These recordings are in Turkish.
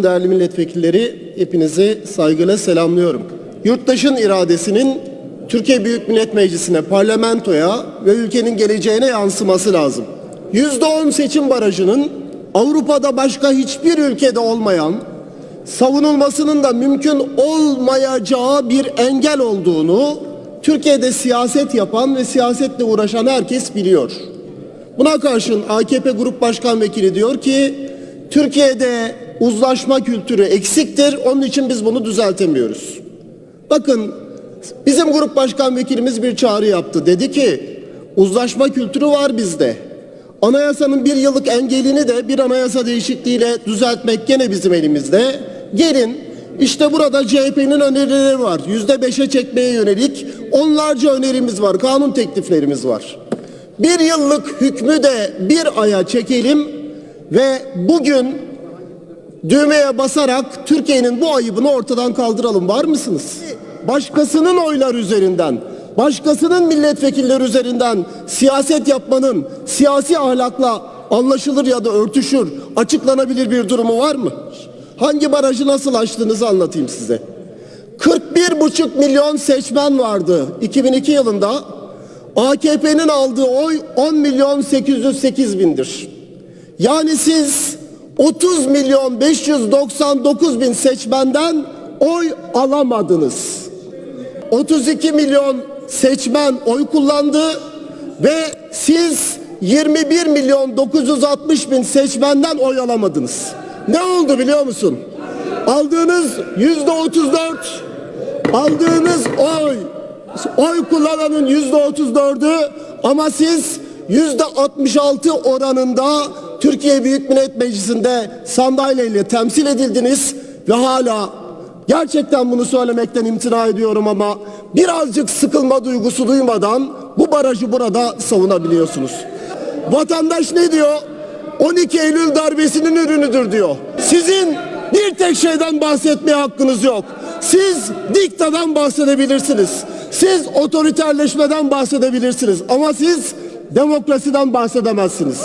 Değerli milletvekilleri, hepinizi saygıyla selamlıyorum. Yurttaşın iradesinin Türkiye Büyük Millet Meclisi'ne, parlamentoya ve ülkenin geleceğine yansıması lazım. %10 seçim barajının Avrupa'da başka hiçbir ülkede olmayan, savunulmasının da mümkün olmayacağı bir engel olduğunu Türkiye'de siyaset yapan ve siyasetle uğraşan herkes biliyor. Buna karşın AKP Grup Başkan Vekili diyor ki Türkiye'de uzlaşma kültürü eksiktir. Onun için biz bunu düzeltemiyoruz. Bakın bizim grup başkan vekilimiz bir çağrı yaptı. Dedi ki uzlaşma kültürü var bizde. Anayasanın bir yıllık engelini de bir anayasa değişikliğiyle düzeltmek gene bizim elimizde. Gelin işte burada CHP'nin önerileri var. Yüzde beşe çekmeye yönelik onlarca önerimiz var. Kanun tekliflerimiz var. Bir yıllık hükmü de bir aya çekelim ve bugün düğmeye basarak Türkiye'nin bu ayıbını ortadan kaldıralım. Var mısınız? Başkasının oylar üzerinden, başkasının milletvekilleri üzerinden siyaset yapmanın siyasi ahlakla anlaşılır ya da örtüşür, açıklanabilir bir durumu var mı? Hangi barajı nasıl açtığınızı anlatayım size. 41,5 milyon seçmen vardı 2002 yılında. AKP'nin aldığı oy 10 milyon 808 bindir. Yani siz 30 milyon 599 bin seçmenden oy alamadınız. 32 milyon seçmen oy kullandı ve siz 21 milyon 960 bin seçmenden oy alamadınız. Ne oldu biliyor musun? Aldığınız yüzde 34 aldığınız oy oy kullananın yüzde 34'ü ama siz yüzde 66 oranında Türkiye Büyük Millet Meclisi'nde sandalyeyle temsil edildiniz ve hala gerçekten bunu söylemekten imtina ediyorum ama birazcık sıkılma duygusu duymadan bu barajı burada savunabiliyorsunuz. Vatandaş ne diyor? 12 Eylül darbesinin ürünüdür diyor. Sizin bir tek şeyden bahsetmeye hakkınız yok. Siz diktadan bahsedebilirsiniz. Siz otoriterleşmeden bahsedebilirsiniz. Ama siz demokrasiden bahsedemezsiniz.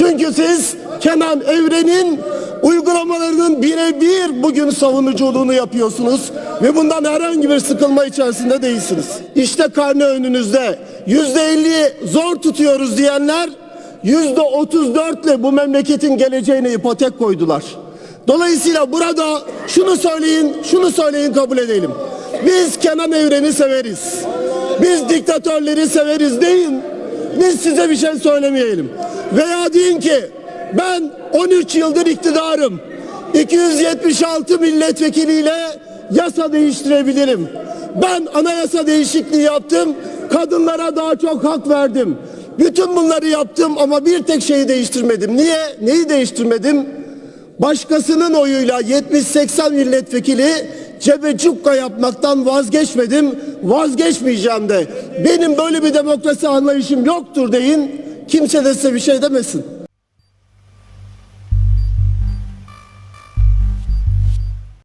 Çünkü siz Kenan Evren'in uygulamalarının birebir bugün savunuculuğunu yapıyorsunuz ve bundan herhangi bir sıkılma içerisinde değilsiniz. İşte karne önünüzde yüzde elli zor tutuyoruz diyenler yüzde otuz dörtle bu memleketin geleceğine ipotek koydular. Dolayısıyla burada şunu söyleyin, şunu söyleyin kabul edelim. Biz Kenan Evren'i severiz. Biz diktatörleri severiz deyin. Biz size bir şey söylemeyelim. Veya deyin ki ben 13 yıldır iktidarım. 276 milletvekiliyle yasa değiştirebilirim. Ben anayasa değişikliği yaptım. Kadınlara daha çok hak verdim. Bütün bunları yaptım ama bir tek şeyi değiştirmedim. Niye? Neyi değiştirmedim? Başkasının oyuyla 70-80 milletvekili cebe cukka yapmaktan vazgeçmedim, vazgeçmeyeceğim de. Benim böyle bir demokrasi anlayışım yoktur deyin, kimse de size bir şey demesin.